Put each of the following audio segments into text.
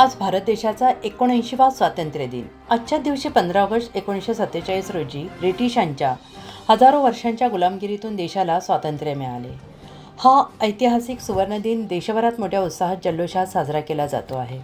आज भारत देशाचा एकोणऐंशीवा स्वातंत्र्य दिन. आजच्या दिवशी पंधरा ऑगस्ट एकोणीसशे सत्तेचाळीस रोजी ब्रिटिशांच्या हजारो वर्षांच्या गुलामगिरीतून देशाला स्वातंत्र्य मिळाले. हा ऐतिहासिक सुवर्णदिन देशभरात मोठ्या उत्साहात जल्लोषात साजरा केला जातो आहे.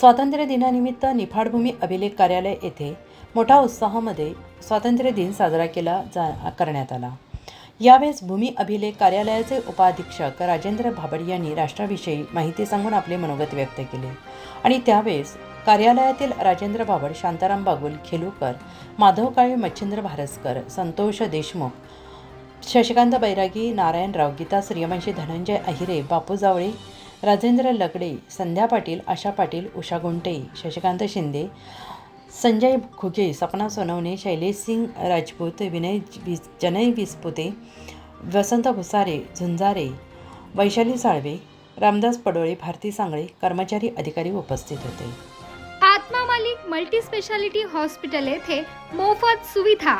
स्वातंत्र्य दिनानिमित्त निफाडभूमी अभिलेख कार्यालय येथे मोठ्या उत्साहामध्ये स्वातंत्र्य दिन साजरा केला जा करण्यात आला. यावेळेस भूमी अभिलेख कार्यालयाचे उपाधीक्षक राजेंद्र भाबड यांनी राष्ट्राविषयी माहिती सांगून आपले मनोगत व्यक्त केले. आणि त्यावेळेस कार्यालयातील राजेंद्र भाबड शांताराम बागुल खेलूकर माधव काळे मच्छिंद्र भारसकर संतोष देशमुख शशिकांत बैरागी नारायणराव गीता सूर्यवंशी धनंजय अहिरे बापू जावळे राजेंद्र लगडे संध्या पाटील आशा पाटील उषा गुंटे शशिकांत शिंदे संजय खुके सपना सोनवणे शैलेश सिंग राजपूत विनय विस जनय विसपुते वसंत भुसारे झुंजारे वैशाली साळवे रामदास पडोळे भारती सांगळे कर्मचारी अधिकारी उपस्थित होते. आत्मा मालिक मल्टी स्पेशालिटी हॉस्पिटल येथे मोफत सुविधा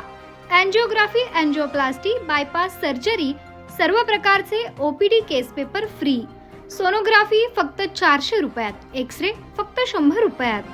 अँजिओग्राफी अँजिओप्लास्टी बायपास सर्जरी सर्व प्रकारचे OPD case paper free. Sonography फक्त चारशे रुपयात एक्स रे फक्त शंभर रुपयात.